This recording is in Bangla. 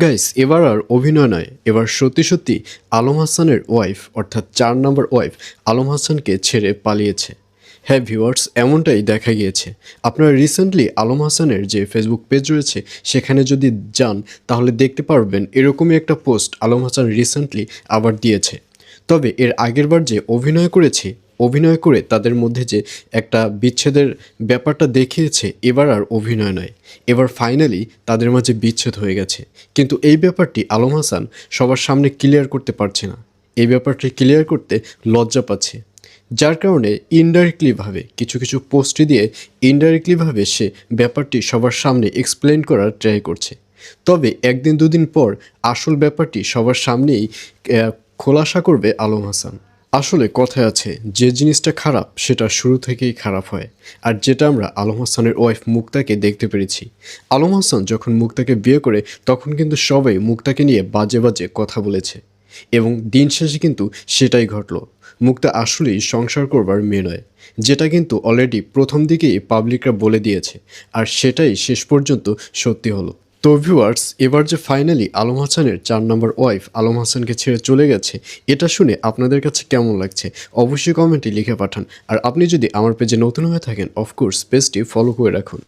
গাইস এবার আর অভিনয় নয়। এবার সত্যি সত্যি আলম হাসানের ওয়াইফ অর্থাৎ চার নম্বর ওয়াইফ আলম হাসানকে ছেড়ে পালিয়েছে। হ্যাঁ ভিউয়ার্স এমনটাই দেখা গিয়েছে। আপনারা রিসেন্টলি আলম হাসানের যে ফেসবুক পেজ রয়েছে, সেখানে যদি যান, তাহলে দেখতে পারবেন এরকমই একটা পোস্ট আলম হাসান রিসেন্টলি আবার দিয়েছে। তবে এর আগেরবার যে অভিনয় করেছে অভিনয় করে তাদের মধ্যে যে একটা বিচ্ছেদের ব্যাপারটা দেখিয়েছে, এবার আর অভিনয় নয়। এবার ফাইনালি তাদের মাঝে বিচ্ছেদ হয়ে গেছে। কিন্তু এই ব্যাপারটি আলম হাসান সবার সামনে ক্লিয়ার করতে পারছে না। এই ব্যাপারটি ক্লিয়ার করতে লজ্জা পাচ্ছে। যার কারণে ইনডাইরেক্টলিভাবে কিছু কিছু পোস্টে দিয়ে ইনডাইরেক্টলিভাবে সে ব্যাপারটি সবার সামনে এক্সপ্লেন করার ট্রাই করছে। তবে একদিন দুদিন পর আসল ব্যাপারটি সবার সামনেই খোলাসা করবে আলম হাসান। আসলে কথায় আছে, যে জিনিসটা খারাপ, সেটা শুরু থেকেই খারাপ হয়। আর যেটা আমরা আলম হাসানের ওয়াইফ মুক্তাকে দেখতে পেরেছি। আলম হাসান যখন মুক্তাকে বিয়ে করে, তখন কিন্তু সবাই মুক্তাকে নিয়ে বাজে বাজে কথা বলেছে। এবং দিন শেষে কিন্তু সেটাই ঘটলো। মুক্তা আসলেই সংসার করবার মেয়ে নয়। যেটা কিন্তু অলরেডি প্রথম দিকেই পাবলিকরা বলে দিয়েছে। আর সেটাই শেষ পর্যন্ত সত্যি হলো। তো ভিউয়ার্স এবার যে ফাইনালি আলম হাসানের চার নম্বর ওয়াইফ আলম হাসানকে ছেড়ে চলে গেছে, এটা শুনে আপনাদের কাছে কেমন লাগছে? অবশ্যই কমেন্টে লিখে পাঠান। আর আপনি যদি আমার পেজে নতুন হয়ে থাকেন অফকোর্স পেজটি ফলো করে রাখুন।